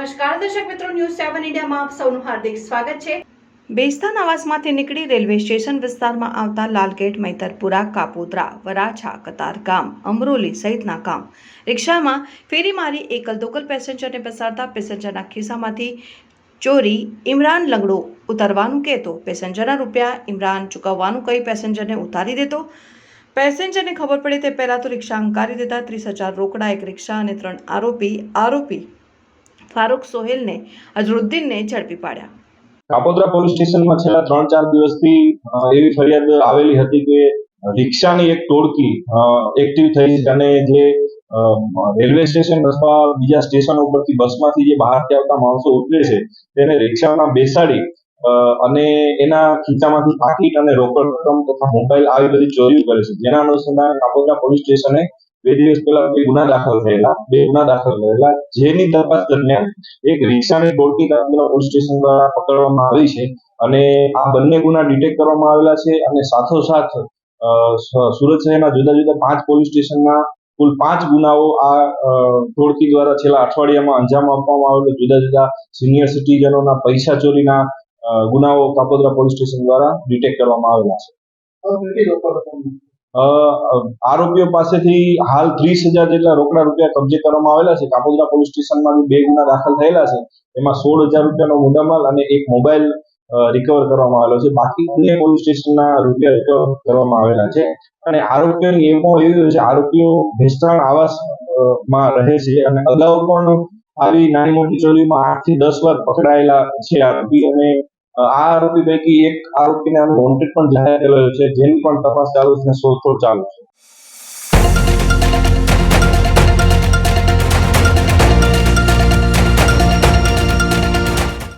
News સેવન ઇન્ડિયામાં આપ સૌનું હાર્દિક સ્વાગત છે. બેસ્તાન આવાસમાંથી નીકળી રેલવે સ્ટેશન વિસ્તારમાં આવતા લાલગેટ, મૈતરપુરા, કાપોદ્રા, વરાછા કતારગામ અમરોલી સહિતના ગામ રિક્ષામાં ફેરી મારી એકલ દોકલ પેસેન્જરને બેસાડતા પેસેન્જરના ખિસ્સામાંથી ચોરી, ઇમરાન લંગડો ઉતારવાનું કહેતો પેસેન્જરના રૂપિયા ઇમરાન ચૂકવવાનું કહી પેસેન્જરને ઉતારી દેતો. પેસેન્જરને ખબર પડે તે પહેલાં તો રિક્ષા અંકારી દેતા ત્રીસ હજાર રોકડા, એક રિક્ષા અને ત્રણ આરોપી આરોપી ફારૂક સોહેલને અઝરુદ્દીનને ઝડપી પાડ્યા. કાપોદ્રા પોલીસ સ્ટેશનમાં છેલ્લા ત્રણ ચાર દિવસથી એવી ફરિયાદ આવેલી હતી કે રિક્ષાની એક ટોળકી એક્ટિવ થઈ અને જે રેલવે સ્ટેશન અથવા બીજા સ્ટેશન ઉપરથી બસમાંથી જે બહારથી આવતા માણસો ઉતરે છે, તેને રિક્ષામાં બેસાડી અને એના ખીચામાંથી પાકીટ અને રોકડ રકમ તથા મોબાઈલ આવી બધી ચોરીઓ કરે છે. જેના અનુસંધાને કાપોદ્રા પોલીસ સ્ટેશને બે દિવસ પહેલા બે ગુના દાખલ થયેલા, બે ગુના દાખલ થયેલા, જેની તપાસ દરમિયાન એક રિક્ષાની ટોળકી કાપોદ્રા પોલીસ સ્ટેશન દ્વારા પકડવામાં આવી છે અને આ બંને ગુના ડિટેક્ટ કરવામાં આવેલા છે અને સાથોસાથ સુરત શહેરના જુદા જુદા પાંચ પોલીસ સ્ટેશનના કુલ પાંચ ગુનાઓ આ ટોળકી દ્વારા છેલ્લા અઠવાડિયામાં અંજામ આપવામાં આવેલો જુદા જુદા સિનિયર સિટીઝનોના પૈસા ચોરીના ગુનાઓ કાપોદ્રા પોલીસ સ્ટેશન દ્વારા ડિટેક્ટ કરવામાં આવેલા છે. આરોપીઓ પાસેથી હાલ ત્રીસ હજાર જેટલા રોકડા રૂપિયા કબજે કરવામાં આવેલા છે. કાપોદરા પોલીસ સ્ટેશનમાં બે ગુના દાખલ થયેલા છે. એમાં સોળ હજાર રૂપિયાનો મુદ્દામાલ અને એક મોબાઈલ રિકવર કરવામાં આવેલો છે. બાકી અન્ય પોલીસ સ્ટેશનના રૂપિયા રિકવર કરવામાં આવેલા છે. અને આરોપીઓની એમો એવી છે, આરોપીઓ ભેસ્તાણ આવાસમાં રહે છે અને અગાઉ પણ આવી નાની મોટી ચોરીમાં આઠથી દસ વાર પકડાયેલા છે આરોપી અને આ આરોપી પૈકી એક આરોપીને વોન્ટેડ પણ જાહેર કરેલો છે, જેની પણ તપાસ ચાલુ છે શોધખોળ ચાલુ છે.